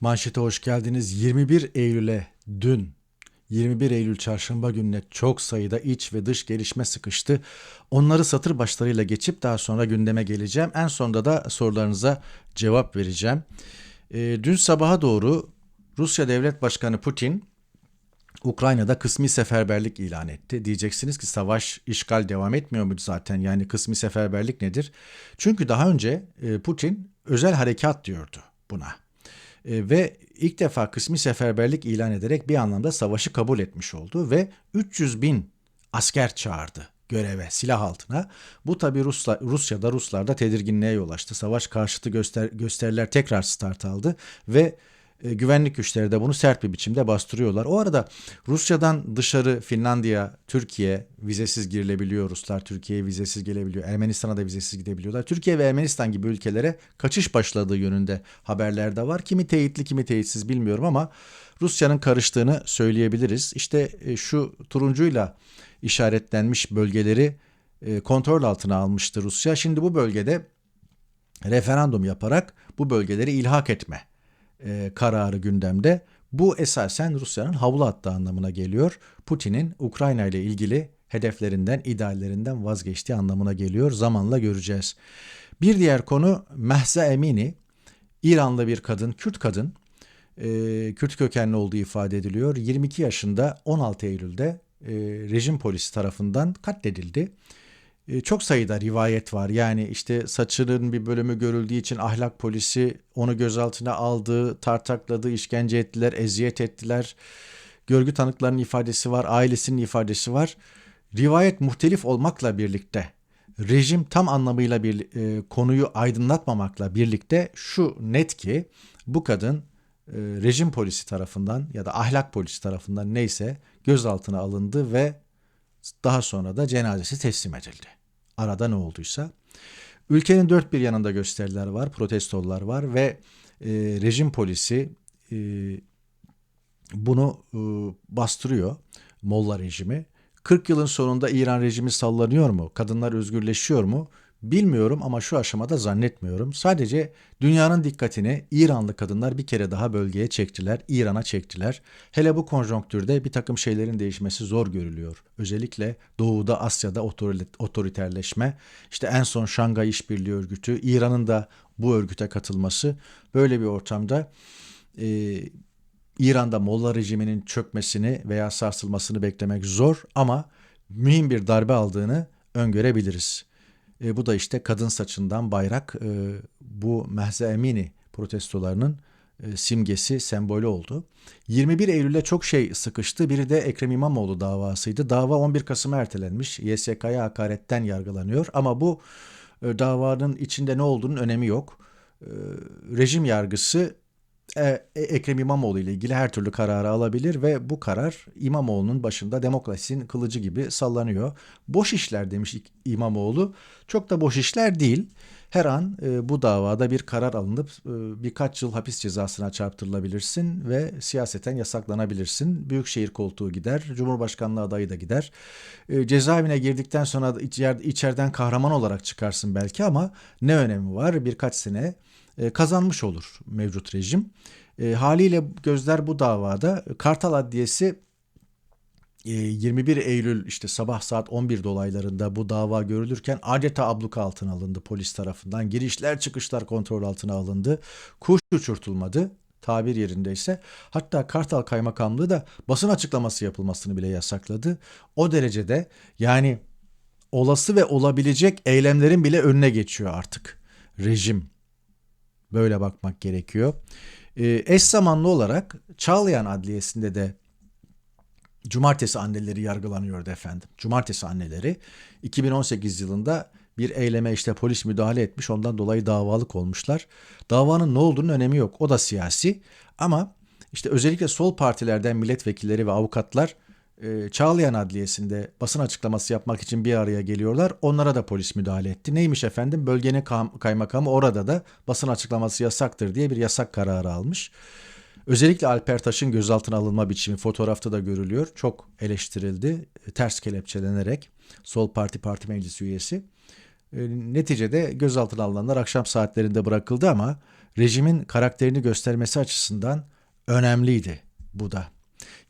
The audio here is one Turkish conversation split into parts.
Manşete hoş geldiniz. 21 Eylül'e dün 21 Eylül çarşamba gününe çok sayıda iç ve dış gelişme sıkıştı. Onları satır başlarıyla geçip daha sonra gündeme geleceğim. En sonunda da sorularınıza cevap vereceğim. E, dün sabaha doğru Rusya Devlet Başkanı Putin Ukrayna'da kısmi seferberlik ilan etti. Diyeceksiniz ki savaş, işgal devam etmiyor muydu zaten? Yani kısmi seferberlik nedir? Çünkü daha önce e, Putin özel harekat diyordu buna. E, ve ilk defa kısmi seferberlik ilan ederek bir anlamda savaşı kabul etmiş oldu ve 300 bin asker çağırdı göreve, silah altına. Bu tabi Rusla, Rusya'da, Ruslarda tedirginliğe yol açtı. Savaş karşıtı göster, gösteriler tekrar start aldı ve e, güvenlik güçleri de bunu sert bir biçimde bastırıyorlar. O arada Rusya'dan dışarı Finlandiya, Türkiye vizesiz girilebiliyor. Ruslar Türkiye'ye vizesiz gelebiliyor. Ermenistan'a da vizesiz gidebiliyorlar. Türkiye ve Ermenistan gibi ülkelere kaçış başladığı yönünde haberler de var. Kimi teyitli kimi teyitsiz bilmiyorum ama Rusya'nın karıştığını söyleyebiliriz. İşte e, şu turuncuyla işaretlenmiş bölgeleri e, kontrol altına almıştı Rusya. Şimdi bu bölgede referandum yaparak bu bölgeleri ilhak etme e, kararı gündemde. Bu esasen Rusya'nın havlu attığı anlamına geliyor. Putin'in Ukrayna ile ilgili hedeflerinden, ideallerinden vazgeçtiği anlamına geliyor. Zamanla göreceğiz. Bir diğer konu Mehsa Emini, İranlı bir kadın, Kürt kadın, e, Kürt kökenli olduğu ifade ediliyor. 22 yaşında 16 Eylül'de e, rejim polisi tarafından katledildi. Ee, çok sayıda rivayet var. Yani işte saçının bir bölümü görüldüğü için ahlak polisi onu gözaltına aldı, tartakladı, işkence ettiler, eziyet ettiler. Görgü tanıklarının ifadesi var, ailesinin ifadesi var. Rivayet muhtelif olmakla birlikte rejim tam anlamıyla bir e, konuyu aydınlatmamakla birlikte şu net ki bu kadın e, rejim polisi tarafından ya da ahlak polisi tarafından neyse gözaltına alındı ve daha sonra da cenazesi teslim edildi. Arada ne olduysa. Ülkenin dört bir yanında gösteriler var, protestolar var ve e, rejim polisi e, bunu e, bastırıyor. Molla rejimi. 40 yılın sonunda İran rejimi sallanıyor mu? Kadınlar özgürleşiyor mu? Bilmiyorum ama şu aşamada zannetmiyorum. Sadece dünyanın dikkatini İranlı kadınlar bir kere daha bölgeye çektiler, İran'a çektiler. Hele bu konjonktürde bir takım şeylerin değişmesi zor görülüyor. Özellikle Doğu'da, Asya'da otoriterleşme, işte en son Şangay İşbirliği Örgütü, İran'ın da bu örgüte katılması böyle bir ortamda İran'da Molla rejiminin çökmesini veya sarsılmasını beklemek zor ama mühim bir darbe aldığını öngörebiliriz. E, bu da işte kadın saçından bayrak e, bu Mehze Emini protestolarının e, simgesi, sembolü oldu. 21 Eylül'e çok şey sıkıştı. Biri de Ekrem İmamoğlu davasıydı. Dava 11 Kasım'a ertelenmiş. YSK'ya hakaretten yargılanıyor ama bu e, davanın içinde ne olduğunun önemi yok. E, rejim yargısı e, e, Ekrem İmamoğlu ile ilgili her türlü kararı alabilir ve bu karar İmamoğlu'nun başında demokrasinin kılıcı gibi sallanıyor. Boş işler demiş İmamoğlu. Çok da boş işler değil. Her an e, bu davada bir karar alınıp e, birkaç yıl hapis cezasına çarptırılabilirsin ve siyaseten yasaklanabilirsin. Büyükşehir koltuğu gider, Cumhurbaşkanlığı adayı da gider. E, cezaevine girdikten sonra içer, içeriden kahraman olarak çıkarsın belki ama ne önemi var? Birkaç sene e, kazanmış olur mevcut rejim. E, haliyle gözler bu davada. Kartal Adliyesi 21 e, Eylül işte sabah saat 11 dolaylarında bu dava görülürken adeta abluka altına alındı polis tarafından. Girişler çıkışlar kontrol altına alındı. Kuş uçurtulmadı tabir yerindeyse. Hatta Kartal Kaymakamlığı da basın açıklaması yapılmasını bile yasakladı. O derecede yani olası ve olabilecek eylemlerin bile önüne geçiyor artık rejim. Böyle bakmak gerekiyor. E, eş zamanlı olarak Çağlayan Adliyesi'nde de cumartesi anneleri yargılanıyordu efendim. Cumartesi anneleri 2018 yılında bir eyleme işte polis müdahale etmiş ondan dolayı davalık olmuşlar. Davanın ne olduğunun önemi yok. O da siyasi ama işte özellikle sol partilerden milletvekilleri ve avukatlar Çağlayan Adliyesi'nde basın açıklaması yapmak için bir araya geliyorlar. Onlara da polis müdahale etti. Neymiş efendim? Bölgenin kaymakamı orada da basın açıklaması yasaktır diye bir yasak kararı almış. Özellikle Alper Taş'ın gözaltına alınma biçimi fotoğrafta da görülüyor. Çok eleştirildi. Ters kelepçelenerek sol parti parti meclisi üyesi. E, neticede gözaltına alınanlar akşam saatlerinde bırakıldı ama rejimin karakterini göstermesi açısından önemliydi bu da.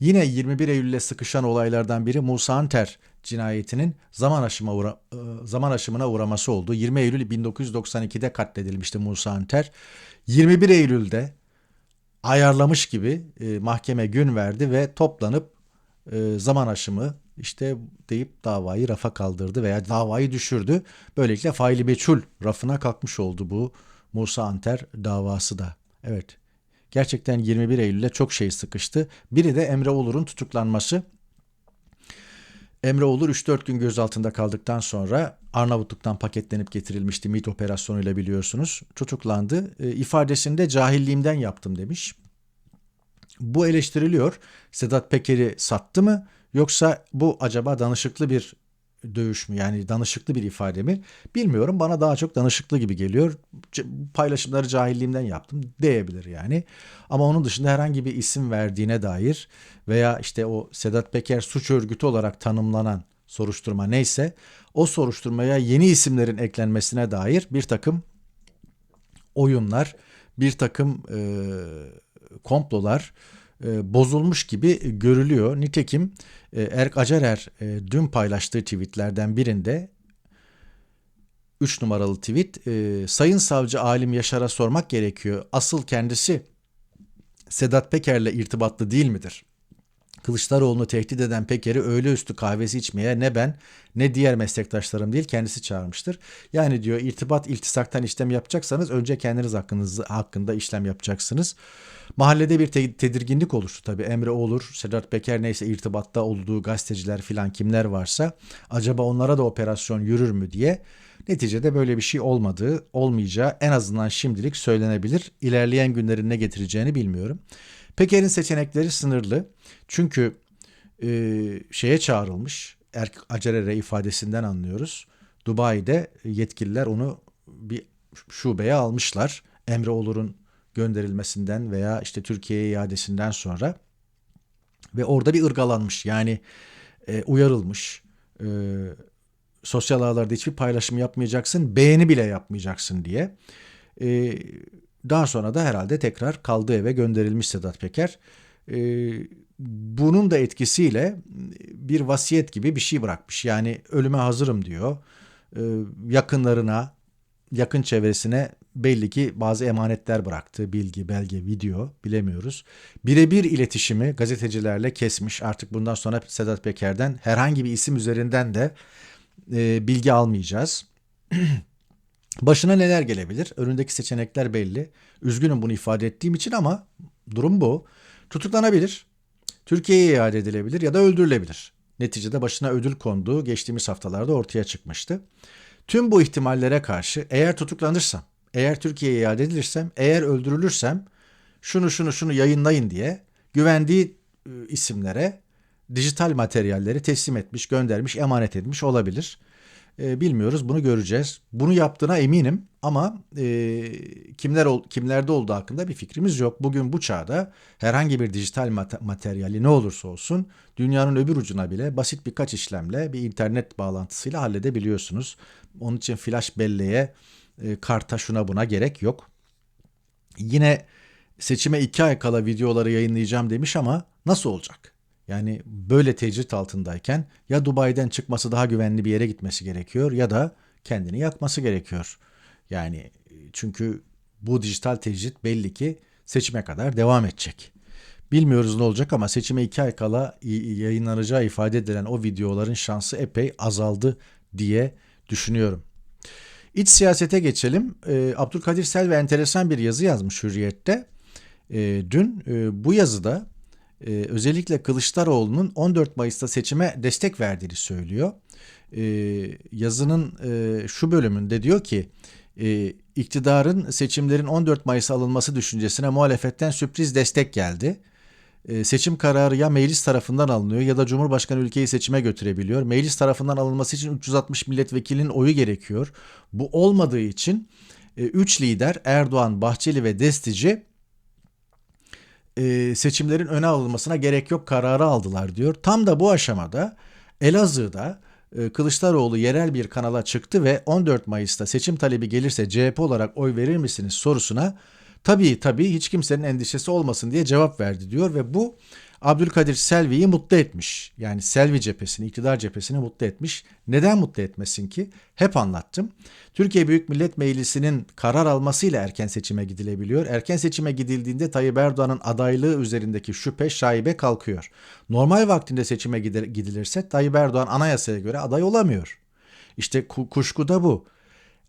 Yine 21 Eylül'le sıkışan olaylardan biri Musa Anter cinayetinin zaman aşımına, uğra e, zaman aşımına uğraması oldu. 20 Eylül 1992'de katledilmişti Musa Anter. 21 Eylül'de ayarlamış gibi e, mahkeme gün verdi ve toplanıp e, zaman aşımı işte deyip davayı rafa kaldırdı veya davayı düşürdü. Böylelikle faili meçhul rafına kalkmış oldu bu Musa Anter davası da. Evet gerçekten 21 Eylül'e çok şey sıkıştı. Biri de Emre Olur'un tutuklanması. Emre Olur 3-4 gün gözaltında kaldıktan sonra Arnavutluk'tan paketlenip getirilmişti MİT operasyonuyla biliyorsunuz. Tutuklandı. E, ifadesinde cahilliğimden yaptım demiş. Bu eleştiriliyor. Sedat Peker'i sattı mı yoksa bu acaba danışıklı bir dövüş mü yani danışıklı bir ifade mi? Bilmiyorum bana daha çok danışıklı gibi geliyor. Paylaşımları cahilliğimden yaptım diyebilir yani. Ama onun dışında herhangi bir isim verdiğine dair veya işte o Sedat Peker suç örgütü olarak tanımlanan soruşturma neyse o soruşturmaya yeni isimlerin eklenmesine dair bir takım oyunlar bir takım e, komplolar bozulmuş gibi görülüyor. Nitekim e, Erk Acarer e, dün paylaştığı tweetlerden birinde 3 numaralı tweet e, Sayın Savcı Alim Yaşar'a sormak gerekiyor. Asıl kendisi Sedat Peker'le irtibatlı değil midir? Kılıçdaroğlu'nu tehdit eden Peker'i öğle üstü kahvesi içmeye ne ben ne diğer meslektaşlarım değil kendisi çağırmıştır. Yani diyor irtibat iltisaktan işlem yapacaksanız önce kendiniz hakkınızı, hakkında işlem yapacaksınız. Mahallede bir te- tedirginlik oluştu tabii. Emre Olur, Sedat Peker neyse irtibatta olduğu gazeteciler filan kimler varsa acaba onlara da operasyon yürür mü diye. Neticede böyle bir şey olmadığı, olmayacağı en azından şimdilik söylenebilir. İlerleyen günlerin ne getireceğini bilmiyorum. Peker'in seçenekleri sınırlı. Çünkü e, şeye çağrılmış. Erk Acerere ifadesinden anlıyoruz. Dubai'de yetkililer onu bir şubeye almışlar. Emre Olur'un gönderilmesinden veya işte Türkiye'ye iadesinden sonra ve orada bir ırgalanmış yani e, uyarılmış. E, sosyal ağlarda hiçbir paylaşım yapmayacaksın, beğeni bile yapmayacaksın diye. E, daha sonra da herhalde tekrar kaldığı eve gönderilmiş Sedat Peker. E, bunun da etkisiyle bir vasiyet gibi bir şey bırakmış. Yani ölüme hazırım diyor. E, yakınlarına, yakın çevresine belli ki bazı emanetler bıraktı. Bilgi, belge, video bilemiyoruz. Birebir iletişimi gazetecilerle kesmiş. Artık bundan sonra Sedat Peker'den herhangi bir isim üzerinden de e, bilgi almayacağız. Başına neler gelebilir? Önündeki seçenekler belli. Üzgünüm bunu ifade ettiğim için ama durum bu. Tutuklanabilir, Türkiye'ye iade edilebilir ya da öldürülebilir. Neticede başına ödül konduğu geçtiğimiz haftalarda ortaya çıkmıştı. Tüm bu ihtimallere karşı eğer tutuklanırsam, eğer Türkiye'ye iade edilirsem, eğer öldürülürsem şunu şunu şunu yayınlayın diye güvendiği e, isimlere dijital materyalleri teslim etmiş, göndermiş, emanet etmiş olabilir. E, bilmiyoruz, bunu göreceğiz. Bunu yaptığına eminim ama e, kimler ol, kimlerde olduğu hakkında bir fikrimiz yok. Bugün bu çağda herhangi bir dijital mat- materyali ne olursa olsun dünyanın öbür ucuna bile basit birkaç işlemle bir internet bağlantısıyla halledebiliyorsunuz. Onun için flash belleğe, e, karta şuna buna gerek yok. Yine seçime iki ay kala videoları yayınlayacağım demiş ama nasıl olacak? Yani böyle tecrit altındayken ya Dubai'den çıkması daha güvenli bir yere gitmesi gerekiyor ya da kendini yakması gerekiyor. Yani çünkü bu dijital tecrit belli ki seçime kadar devam edecek. Bilmiyoruz ne olacak ama seçime iki ay kala yayınlanacağı ifade edilen o videoların şansı epey azaldı diye düşünüyorum. İç siyasete geçelim. Ee, Abdülkadir Selvi enteresan bir yazı yazmış Hürriyet'te. Ee, dün e, bu yazıda e, özellikle Kılıçdaroğlu'nun 14 Mayıs'ta seçime destek verdiğini söylüyor. E, yazının e, şu bölümünde diyor ki e, iktidarın seçimlerin 14 Mayıs'a alınması düşüncesine muhalefetten sürpriz destek geldi. E, seçim kararı ya meclis tarafından alınıyor ya da Cumhurbaşkanı ülkeyi seçime götürebiliyor. Meclis tarafından alınması için 360 milletvekilinin oyu gerekiyor. Bu olmadığı için 3 e, lider Erdoğan, Bahçeli ve Destici e, seçimlerin öne alınmasına gerek yok kararı aldılar diyor. Tam da bu aşamada Elazığ'da Kılıçdaroğlu yerel bir kanala çıktı ve 14 Mayıs'ta seçim talebi gelirse CHP olarak oy verir misiniz sorusuna tabii tabii hiç kimsenin endişesi olmasın diye cevap verdi diyor ve bu Abdülkadir Selvi'yi mutlu etmiş. Yani Selvi cephesini, iktidar cephesini mutlu etmiş. Neden mutlu etmesin ki? Hep anlattım. Türkiye Büyük Millet Meclisi'nin karar almasıyla erken seçime gidilebiliyor. Erken seçime gidildiğinde Tayyip Erdoğan'ın adaylığı üzerindeki şüphe, şaibe kalkıyor. Normal vaktinde seçime gidilirse Tayyip Erdoğan anayasaya göre aday olamıyor. İşte kuşku da bu.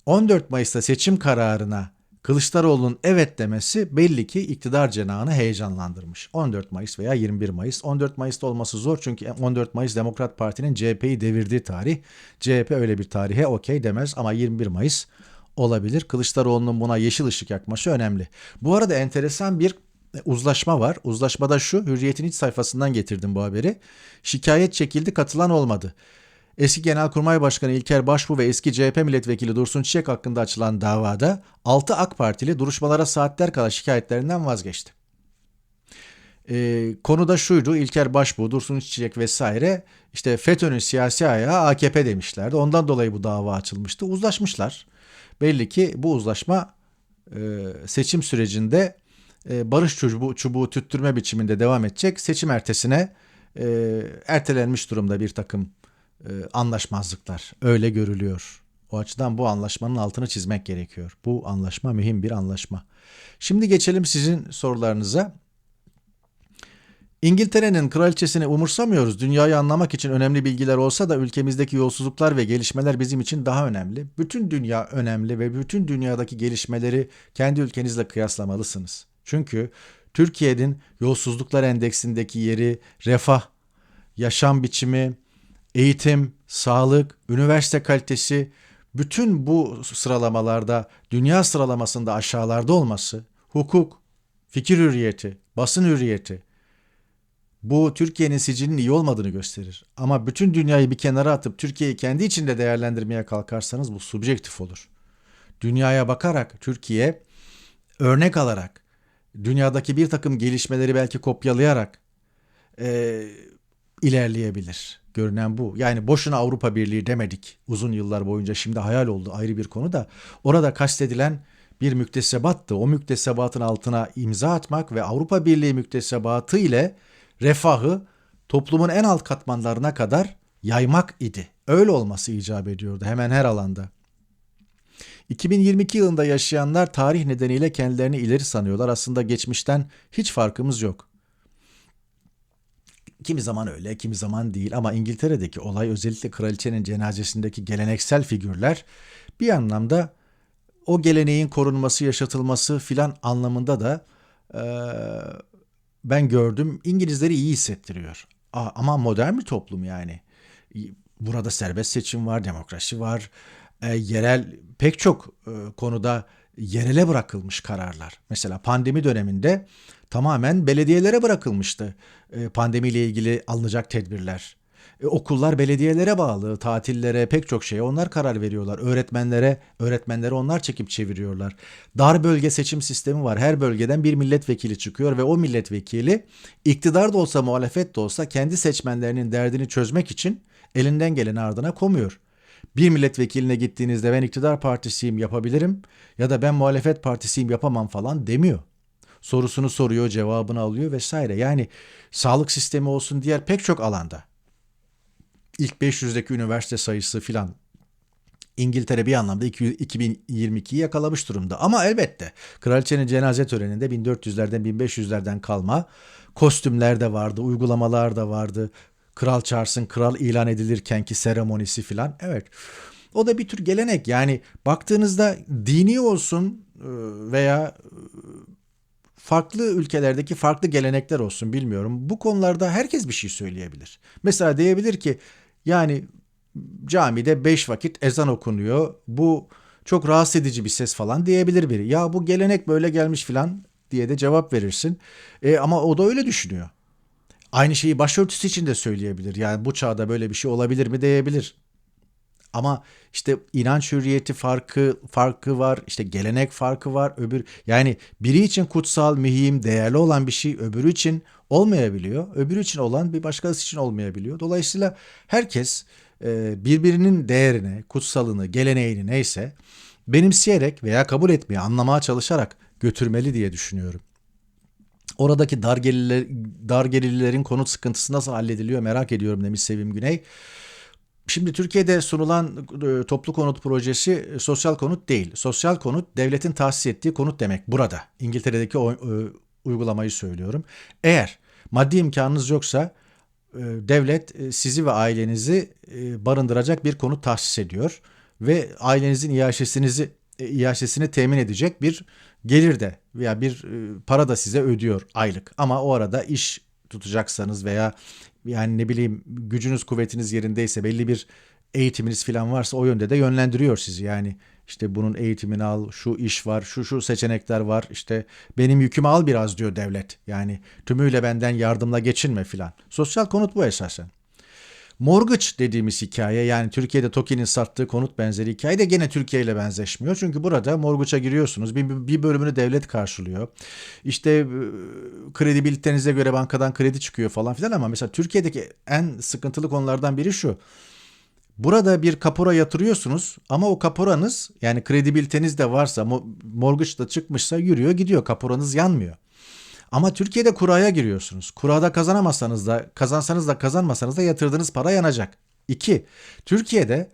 14 Mayıs'ta seçim kararına Kılıçdaroğlu'nun evet demesi belli ki iktidar cenahını heyecanlandırmış. 14 Mayıs veya 21 Mayıs. 14 Mayıs'ta olması zor çünkü 14 Mayıs Demokrat Parti'nin CHP'yi devirdiği tarih. CHP öyle bir tarihe okey demez ama 21 Mayıs olabilir. Kılıçdaroğlu'nun buna yeşil ışık yakması önemli. Bu arada enteresan bir uzlaşma var. Uzlaşmada şu, Hürriyet'in iç sayfasından getirdim bu haberi. Şikayet çekildi, katılan olmadı. Eski Genelkurmay Başkanı İlker Başbuğ ve eski CHP milletvekili Dursun Çiçek hakkında açılan davada 6 AK Partili duruşmalara saatler kala şikayetlerinden vazgeçti. Ee, konu da şuydu İlker Başbuğ, Dursun Çiçek vesaire işte FETÖ'nün siyasi ayağı AKP demişlerdi. Ondan dolayı bu dava açılmıştı. Uzlaşmışlar. Belli ki bu uzlaşma e, seçim sürecinde e, barış çubuğu, çubuğu tüttürme biçiminde devam edecek. Seçim ertesine e, ertelenmiş durumda bir takım e, anlaşmazlıklar. Öyle görülüyor. O açıdan bu anlaşmanın altını çizmek gerekiyor. Bu anlaşma mühim bir anlaşma. Şimdi geçelim sizin sorularınıza. İngiltere'nin kraliçesini umursamıyoruz. Dünyayı anlamak için önemli bilgiler olsa da ülkemizdeki yolsuzluklar ve gelişmeler bizim için daha önemli. Bütün dünya önemli ve bütün dünyadaki gelişmeleri kendi ülkenizle kıyaslamalısınız. Çünkü Türkiye'nin yolsuzluklar endeksindeki yeri, refah, yaşam biçimi, eğitim, sağlık, üniversite kalitesi bütün bu sıralamalarda dünya sıralamasında aşağılarda olması, hukuk, fikir hürriyeti, basın hürriyeti bu Türkiye'nin sicilinin iyi olmadığını gösterir. Ama bütün dünyayı bir kenara atıp Türkiye'yi kendi içinde değerlendirmeye kalkarsanız bu subjektif olur. Dünyaya bakarak Türkiye örnek alarak dünyadaki bir takım gelişmeleri belki kopyalayarak e, ilerleyebilir görünen bu. Yani boşuna Avrupa Birliği demedik uzun yıllar boyunca şimdi hayal oldu ayrı bir konu da. Orada kastedilen bir müktesebattı. O müktesebatın altına imza atmak ve Avrupa Birliği müktesebatı ile refahı toplumun en alt katmanlarına kadar yaymak idi. Öyle olması icap ediyordu hemen her alanda. 2022 yılında yaşayanlar tarih nedeniyle kendilerini ileri sanıyorlar. Aslında geçmişten hiç farkımız yok. Kimi zaman öyle, kimi zaman değil ama İngiltere'deki olay özellikle kraliçenin cenazesindeki geleneksel figürler bir anlamda o geleneğin korunması, yaşatılması filan anlamında da e, ben gördüm İngilizleri iyi hissettiriyor. Aa, ama modern bir toplum yani. Burada serbest seçim var, demokrasi var, e, yerel pek çok e, konuda yerele bırakılmış kararlar. Mesela pandemi döneminde tamamen belediyelere bırakılmıştı e, pandemiyle ilgili alınacak tedbirler. E, okullar belediyelere bağlı, tatillere, pek çok şeye onlar karar veriyorlar. Öğretmenlere, öğretmenlere onlar çekip çeviriyorlar. Dar bölge seçim sistemi var. Her bölgeden bir milletvekili çıkıyor ve o milletvekili iktidar da olsa, muhalefet de olsa kendi seçmenlerinin derdini çözmek için elinden geleni ardına komuyor. Bir milletvekiline gittiğinizde ben iktidar partisiyim yapabilirim ya da ben muhalefet partisiyim yapamam falan demiyor sorusunu soruyor, cevabını alıyor vesaire. Yani sağlık sistemi olsun diğer pek çok alanda. İlk 500'deki üniversite sayısı filan İngiltere bir anlamda 2022'yi yakalamış durumda. Ama elbette kraliçenin cenaze töreninde 1400'lerden 1500'lerden kalma kostümler de vardı, uygulamalar da vardı. Kral Charles'ın kral ilan edilirkenki seremonisi filan. Evet. O da bir tür gelenek. Yani baktığınızda dini olsun veya farklı ülkelerdeki farklı gelenekler olsun bilmiyorum. Bu konularda herkes bir şey söyleyebilir. Mesela diyebilir ki yani camide beş vakit ezan okunuyor. Bu çok rahatsız edici bir ses falan diyebilir biri. Ya bu gelenek böyle gelmiş falan diye de cevap verirsin. E, ama o da öyle düşünüyor. Aynı şeyi başörtüsü için de söyleyebilir. Yani bu çağda böyle bir şey olabilir mi diyebilir. Ama işte inanç hürriyeti farkı farkı var. işte gelenek farkı var. Öbür yani biri için kutsal, mühim, değerli olan bir şey öbürü için olmayabiliyor. Öbürü için olan bir başkası için olmayabiliyor. Dolayısıyla herkes e, birbirinin değerini, kutsalını, geleneğini neyse benimseyerek veya kabul etmeye, anlamaya çalışarak götürmeli diye düşünüyorum. Oradaki dar, gelirler, dar gelirlerin konut sıkıntısı nasıl hallediliyor merak ediyorum demiş Sevim Güney. Şimdi Türkiye'de sunulan e, toplu konut projesi e, sosyal konut değil. Sosyal konut devletin tahsis ettiği konut demek burada. İngiltere'deki o, e, uygulamayı söylüyorum. Eğer maddi imkanınız yoksa devlet sizi ve ailenizi barındıracak bir konut tahsis ediyor ve ailenizin iaşesinizi iaşesini temin edecek bir gelir de veya bir e, para da size ödüyor aylık. Ama o arada iş tutacaksanız veya yani ne bileyim gücünüz kuvvetiniz yerindeyse belli bir eğitiminiz falan varsa o yönde de yönlendiriyor sizi. Yani işte bunun eğitimini al, şu iş var, şu şu seçenekler var. İşte benim yükümü al biraz diyor devlet. Yani tümüyle benden yardımla geçinme filan. Sosyal konut bu esasen. Mortgage dediğimiz hikaye yani Türkiye'de TOKİ'nin sattığı konut benzeri hikaye de gene Türkiye ile benzeşmiyor. Çünkü burada mortgage'a giriyorsunuz. Bir, bir bölümünü devlet karşılıyor. İşte e, kredibilitenize göre bankadan kredi çıkıyor falan filan ama mesela Türkiye'deki en sıkıntılı konulardan biri şu. Burada bir kapora yatırıyorsunuz ama o kaporanız yani kredibiliteniz de varsa mortgage da çıkmışsa yürüyor gidiyor kaporanız yanmıyor. Ama Türkiye'de kuraya giriyorsunuz. Kurada kazanamazsanız da kazansanız da kazanmasanız da yatırdığınız para yanacak. İki, Türkiye'de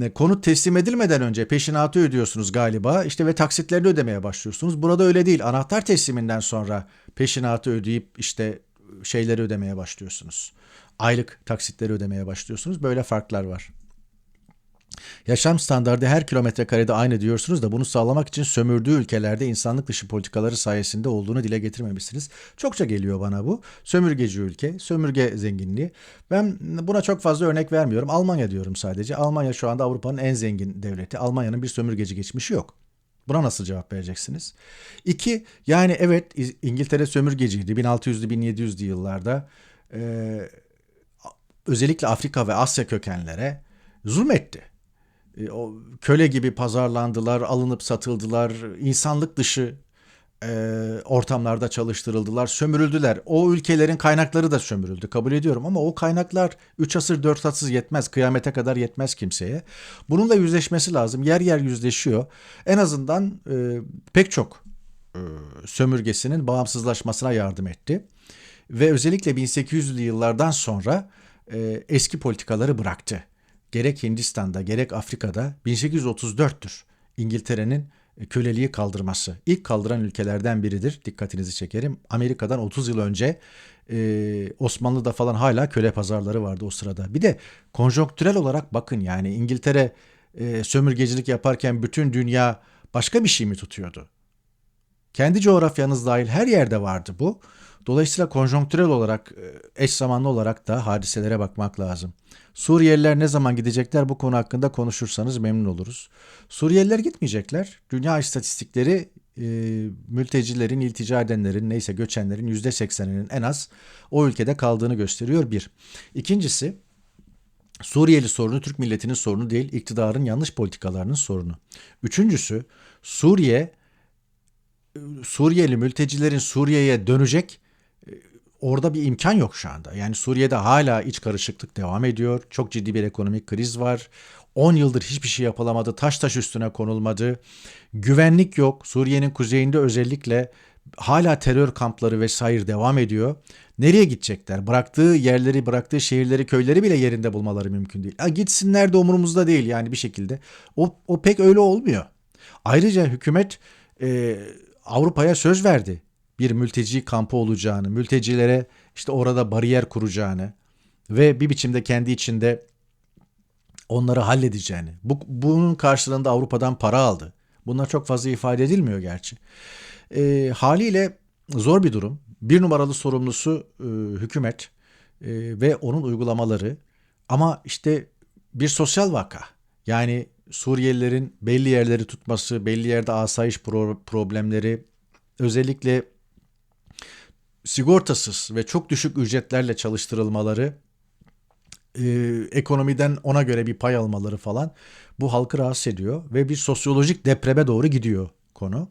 e, konut teslim edilmeden önce peşinatı ödüyorsunuz galiba işte ve taksitlerini ödemeye başlıyorsunuz. Burada öyle değil. Anahtar tesliminden sonra peşinatı ödeyip işte şeyleri ödemeye başlıyorsunuz. Aylık taksitleri ödemeye başlıyorsunuz. Böyle farklar var. Yaşam standardı her kilometre karede aynı diyorsunuz da bunu sağlamak için sömürdüğü ülkelerde insanlık dışı politikaları sayesinde olduğunu dile getirmemişsiniz. Çokça geliyor bana bu. Sömürgeci ülke, sömürge zenginliği. Ben buna çok fazla örnek vermiyorum. Almanya diyorum sadece. Almanya şu anda Avrupa'nın en zengin devleti. Almanya'nın bir sömürgeci geçmişi yok. Buna nasıl cevap vereceksiniz? İki, yani evet İngiltere sömürgeciydi 1600'lü 1700'lü yıllarda. Ee, özellikle Afrika ve Asya kökenlere zulmetti. E, o köle gibi pazarlandılar, alınıp satıldılar, insanlık dışı e, ortamlarda çalıştırıldılar, sömürüldüler. O ülkelerin kaynakları da sömürüldü kabul ediyorum ama o kaynaklar 3 asır 4 asır yetmez, kıyamete kadar yetmez kimseye. Bununla yüzleşmesi lazım. Yer yer yüzleşiyor. En azından e, pek çok e, sömürgesinin bağımsızlaşmasına yardım etti. Ve özellikle 1800'lü yıllardan sonra e, eski politikaları bıraktı gerek Hindistan'da gerek Afrika'da 1834'tür İngiltere'nin e, köleliği kaldırması. İlk kaldıran ülkelerden biridir. Dikkatinizi çekerim. Amerika'dan 30 yıl önce e, Osmanlı'da falan hala köle pazarları vardı o sırada. Bir de konjonktürel olarak bakın yani İngiltere e, sömürgecilik yaparken bütün dünya başka bir şey mi tutuyordu? Kendi coğrafyanız dahil her yerde vardı bu. Dolayısıyla konjonktürel olarak, e, eş zamanlı olarak da hadiselere bakmak lazım. Suriyeliler ne zaman gidecekler bu konu hakkında konuşursanız memnun oluruz. Suriyeliler gitmeyecekler. Dünya istatistikleri e, mültecilerin, iltica edenlerin, neyse göçenlerin %80'inin en az o ülkede kaldığını gösteriyor bir. İkincisi Suriyeli sorunu Türk milletinin sorunu değil, iktidarın yanlış politikalarının sorunu. Üçüncüsü Suriye Suriyeli mültecilerin Suriye'ye dönecek orada bir imkan yok şu anda. Yani Suriye'de hala iç karışıklık devam ediyor. Çok ciddi bir ekonomik kriz var. 10 yıldır hiçbir şey yapılamadı. Taş taş üstüne konulmadı. Güvenlik yok. Suriye'nin kuzeyinde özellikle hala terör kampları vesaire devam ediyor. Nereye gidecekler? Bıraktığı yerleri, bıraktığı şehirleri, köyleri bile yerinde bulmaları mümkün değil. Ha, gitsinler de umurumuzda değil yani bir şekilde. O, o pek öyle olmuyor. Ayrıca hükümet e, Avrupa'ya söz verdi bir mülteci kampı olacağını, mültecilere işte orada bariyer kuracağını ve bir biçimde kendi içinde onları halledeceğini. Bu, bunun karşılığında Avrupa'dan para aldı. Bunlar çok fazla ifade edilmiyor gerçi. E, haliyle zor bir durum. Bir numaralı sorumlusu e, hükümet e, ve onun uygulamaları. Ama işte bir sosyal vaka. Yani Suriyelilerin belli yerleri tutması, belli yerde asayiş pro- problemleri, özellikle sigortasız ve çok düşük ücretlerle çalıştırılmaları, e, ekonomiden ona göre bir pay almaları falan bu halkı rahatsız ediyor ve bir sosyolojik depreme doğru gidiyor konu.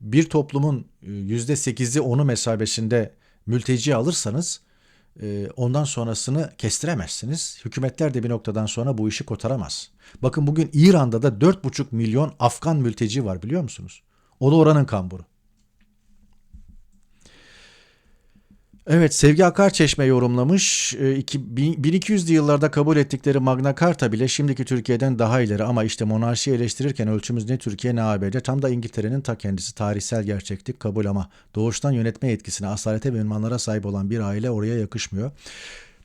Bir toplumun %8'i onu mesabesinde mülteci alırsanız e, ondan sonrasını kestiremezsiniz. Hükümetler de bir noktadan sonra bu işi kotaramaz. Bakın bugün İran'da da 4,5 milyon Afgan mülteci var biliyor musunuz? O da oranın kamburu. Evet Sevgi Akarçeşme yorumlamış. E, iki- bin- 1200'lü yıllarda kabul ettikleri Magna Carta bile şimdiki Türkiye'den daha ileri ama işte monarşiyi eleştirirken ölçümüz ne Türkiye ne ABD tam da İngiltere'nin ta kendisi tarihsel gerçeklik kabul ama doğuştan yönetme yetkisine asalete ve ünvanlara sahip olan bir aile oraya yakışmıyor.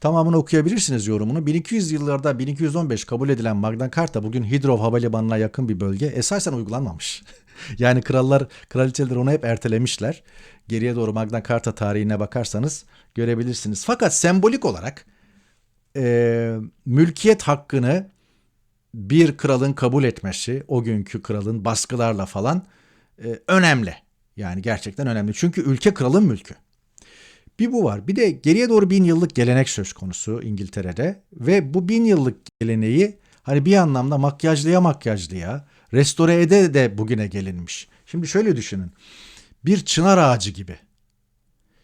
Tamamını okuyabilirsiniz yorumunu. 1200 yıllarda 1215 kabul edilen Magna Carta bugün Hidrav Havalimanı'na yakın bir bölge esasen uygulanmamış. yani krallar, kraliçeler onu hep ertelemişler. Geriye doğru Magna Carta tarihine bakarsanız görebilirsiniz. Fakat sembolik olarak e, mülkiyet hakkını bir kralın kabul etmesi, o günkü kralın baskılarla falan e, önemli. Yani gerçekten önemli. Çünkü ülke kralın mülkü. Bir bu var. Bir de geriye doğru bin yıllık gelenek söz konusu İngiltere'de. Ve bu bin yıllık geleneği hani bir anlamda makyajlıya makyajlıya restore ede de bugüne gelinmiş. Şimdi şöyle düşünün. Bir çınar ağacı gibi.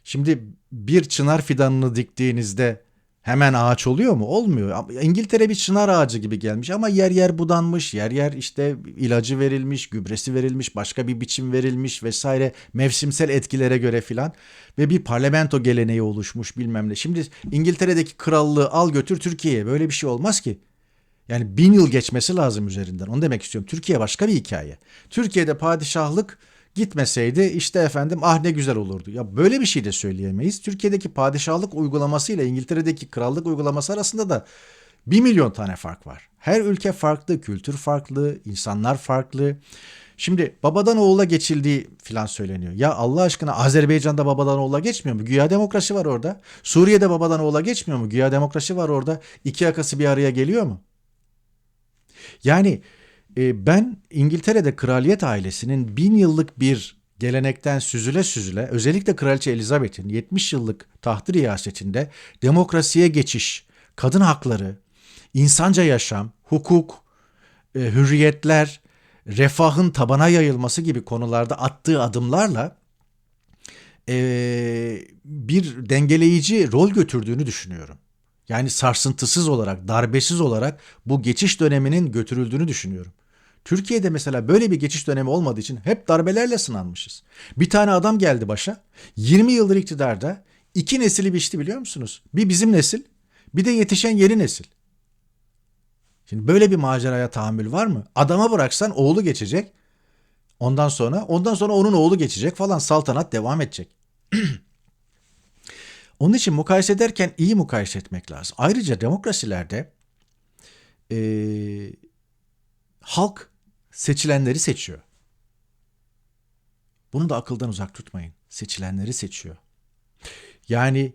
Şimdi bir çınar fidanını diktiğinizde hemen ağaç oluyor mu? Olmuyor. İngiltere bir çınar ağacı gibi gelmiş ama yer yer budanmış, yer yer işte ilacı verilmiş, gübresi verilmiş, başka bir biçim verilmiş vesaire mevsimsel etkilere göre filan ve bir parlamento geleneği oluşmuş bilmem ne. Şimdi İngiltere'deki krallığı al götür Türkiye'ye böyle bir şey olmaz ki. Yani bin yıl geçmesi lazım üzerinden. Onu demek istiyorum. Türkiye başka bir hikaye. Türkiye'de padişahlık gitmeseydi işte efendim ah ne güzel olurdu. Ya böyle bir şey de söyleyemeyiz. Türkiye'deki padişahlık uygulaması ile İngiltere'deki krallık uygulaması arasında da bir milyon tane fark var. Her ülke farklı, kültür farklı, insanlar farklı. Şimdi babadan oğula geçildiği filan söyleniyor. Ya Allah aşkına Azerbaycan'da babadan oğula geçmiyor mu? Güya demokrasi var orada. Suriye'de babadan oğula geçmiyor mu? Güya demokrasi var orada. İki yakası bir araya geliyor mu? Yani e, ben İngiltere'de kraliyet ailesinin bin yıllık bir gelenekten süzüle süzüle özellikle Kraliçe Elizabeth'in 70 yıllık tahtı riyasetinde demokrasiye geçiş, kadın hakları, insanca yaşam, hukuk, e, hürriyetler, refahın tabana yayılması gibi konularda attığı adımlarla e, bir dengeleyici rol götürdüğünü düşünüyorum. Yani sarsıntısız olarak, darbesiz olarak bu geçiş döneminin götürüldüğünü düşünüyorum. Türkiye'de mesela böyle bir geçiş dönemi olmadığı için hep darbelerle sınanmışız. Bir tane adam geldi başa. 20 yıldır iktidarda iki nesili biçti biliyor musunuz? Bir bizim nesil, bir de yetişen yeni nesil. Şimdi böyle bir maceraya tahammül var mı? Adama bıraksan oğlu geçecek. Ondan sonra, ondan sonra onun oğlu geçecek falan saltanat devam edecek. Onun için mukayese ederken iyi mukayese etmek lazım. Ayrıca demokrasilerde eee, halk seçilenleri seçiyor. Bunu da akıldan uzak tutmayın. Seçilenleri seçiyor. Yani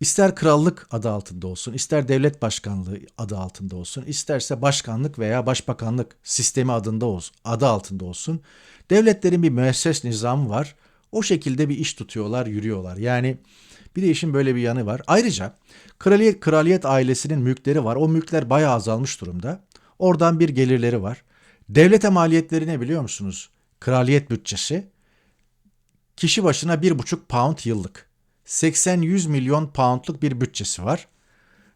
ister krallık adı altında olsun, ister devlet başkanlığı adı altında olsun, isterse başkanlık veya başbakanlık sistemi adında olsun, adı altında olsun. Devletlerin bir müesses nizamı var. O şekilde bir iş tutuyorlar, yürüyorlar. Yani bir de işin böyle bir yanı var. Ayrıca kraliyet, kraliyet ailesinin mülkleri var. O mülkler bayağı azalmış durumda. Oradan bir gelirleri var. Devlete maliyetleri ne biliyor musunuz? Kraliyet bütçesi kişi başına bir buçuk pound yıllık. 80-100 milyon poundluk bir bütçesi var.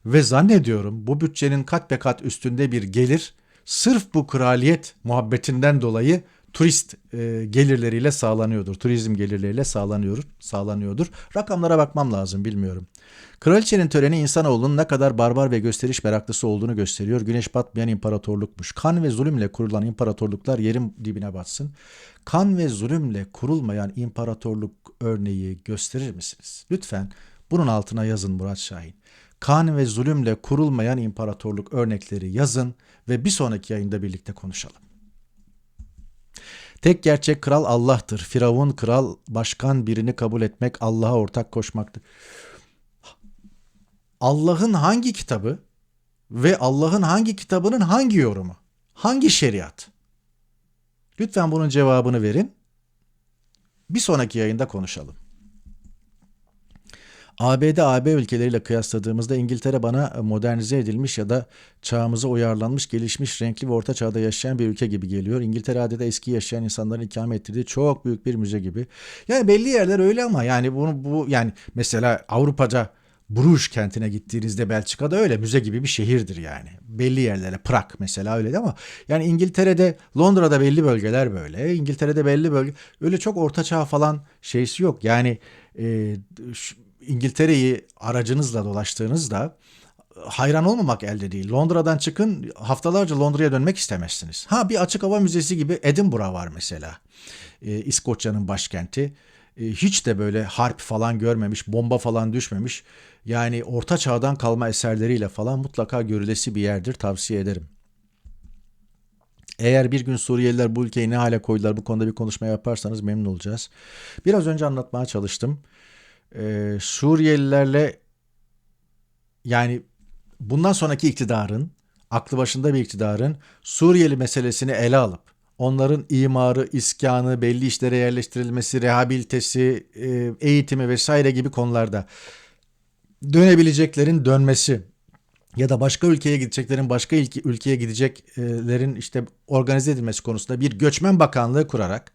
Ve zannediyorum bu bütçenin kat be kat üstünde bir gelir sırf bu kraliyet muhabbetinden dolayı turist e, gelirleriyle sağlanıyordur. Turizm gelirleriyle sağlanıyor, sağlanıyordur. Rakamlara bakmam lazım bilmiyorum. Kraliçenin töreni insanoğlunun ne kadar barbar ve gösteriş meraklısı olduğunu gösteriyor. Güneş batmayan imparatorlukmuş. Kan ve zulümle kurulan imparatorluklar yerin dibine batsın. Kan ve zulümle kurulmayan imparatorluk örneği gösterir misiniz? Lütfen bunun altına yazın Murat Şahin. Kan ve zulümle kurulmayan imparatorluk örnekleri yazın ve bir sonraki yayında birlikte konuşalım. Tek gerçek kral Allah'tır. Firavun kral başkan birini kabul etmek Allah'a ortak koşmaktır. Allah'ın hangi kitabı ve Allah'ın hangi kitabının hangi yorumu? Hangi şeriat? Lütfen bunun cevabını verin. Bir sonraki yayında konuşalım. ABD, AB ülkeleriyle kıyasladığımızda İngiltere bana modernize edilmiş ya da çağımıza uyarlanmış, gelişmiş, renkli ve orta çağda yaşayan bir ülke gibi geliyor. İngiltere adeta eski yaşayan insanların ikame ettirdiği çok büyük bir müze gibi. Yani belli yerler öyle ama yani bunu bu yani mesela Avrupa'da Bruges kentine gittiğinizde Belçika'da öyle müze gibi bir şehirdir yani. Belli yerlere Prag mesela öyle ama yani İngiltere'de Londra'da belli bölgeler böyle. İngiltere'de belli bölge öyle çok orta çağ falan şeysi yok. Yani e, şu- İngiltere'yi aracınızla dolaştığınızda hayran olmamak elde değil. Londra'dan çıkın haftalarca Londra'ya dönmek istemezsiniz. Ha bir açık hava müzesi gibi Edinburgh var mesela. Ee, İskoçya'nın başkenti. Ee, hiç de böyle harp falan görmemiş, bomba falan düşmemiş. Yani orta çağdan kalma eserleriyle falan mutlaka görülesi bir yerdir. Tavsiye ederim. Eğer bir gün Suriyeliler bu ülkeyi ne hale koydular bu konuda bir konuşma yaparsanız memnun olacağız. Biraz önce anlatmaya çalıştım. Ee, Suriyelilerle yani bundan sonraki iktidarın, aklı başında bir iktidarın Suriyeli meselesini ele alıp onların imarı, iskanı, belli işlere yerleştirilmesi, rehabilitesi, e, eğitimi vesaire gibi konularda dönebileceklerin dönmesi ya da başka ülkeye gideceklerin başka ülke, ülkeye gideceklerin işte organize edilmesi konusunda bir göçmen bakanlığı kurarak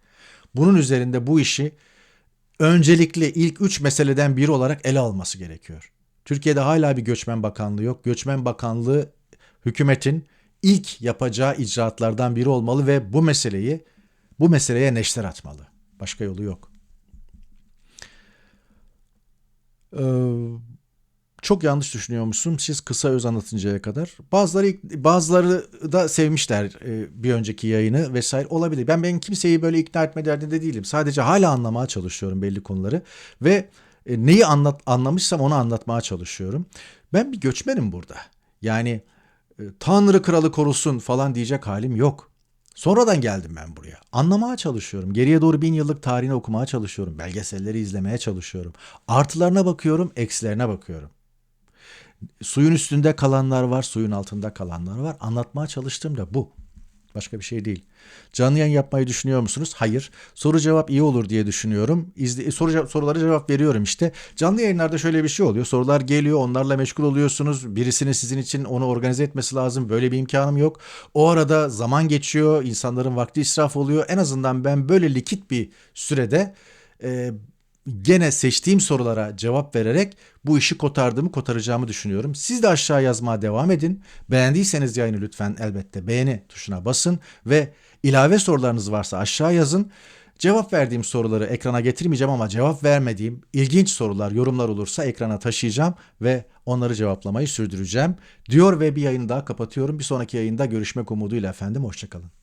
bunun üzerinde bu işi öncelikli ilk üç meseleden biri olarak ele alması gerekiyor. Türkiye'de hala bir göçmen bakanlığı yok. Göçmen bakanlığı hükümetin ilk yapacağı icraatlardan biri olmalı ve bu meseleyi bu meseleye neşter atmalı. Başka yolu yok. Ee, çok yanlış düşünüyormuşsun. Siz kısa öz anlatıncaya kadar. Bazıları bazıları da sevmişler e, bir önceki yayını vesaire olabilir. Ben ben kimseyi böyle ikna etme derdinde değilim. Sadece hala anlamaya çalışıyorum belli konuları ve e, neyi anlat anlamışsam onu anlatmaya çalışıyorum. Ben bir göçmenim burada. Yani e, Tanrı kralı korusun falan diyecek halim yok. Sonradan geldim ben buraya. Anlamaya çalışıyorum. Geriye doğru bin yıllık tarihini okumaya çalışıyorum. Belgeselleri izlemeye çalışıyorum. Artılarına bakıyorum, eksilerine bakıyorum. Suyun üstünde kalanlar var, suyun altında kalanlar var. Anlatmaya çalıştığım da bu. Başka bir şey değil. Canlı yayın yapmayı düşünüyor musunuz? Hayır. Soru cevap iyi olur diye düşünüyorum. İzle, e, soru sorulara cevap veriyorum işte. Canlı yayınlarda şöyle bir şey oluyor. Sorular geliyor, onlarla meşgul oluyorsunuz. Birisinin sizin için onu organize etmesi lazım. Böyle bir imkanım yok. O arada zaman geçiyor, insanların vakti israf oluyor. En azından ben böyle likit bir sürede e, gene seçtiğim sorulara cevap vererek bu işi kotardığımı kotaracağımı düşünüyorum. Siz de aşağı yazmaya devam edin. Beğendiyseniz yayını lütfen elbette beğeni tuşuna basın ve ilave sorularınız varsa aşağı yazın. Cevap verdiğim soruları ekrana getirmeyeceğim ama cevap vermediğim ilginç sorular, yorumlar olursa ekrana taşıyacağım ve onları cevaplamayı sürdüreceğim. Diyor ve bir yayını daha kapatıyorum. Bir sonraki yayında görüşmek umuduyla efendim. Hoşçakalın.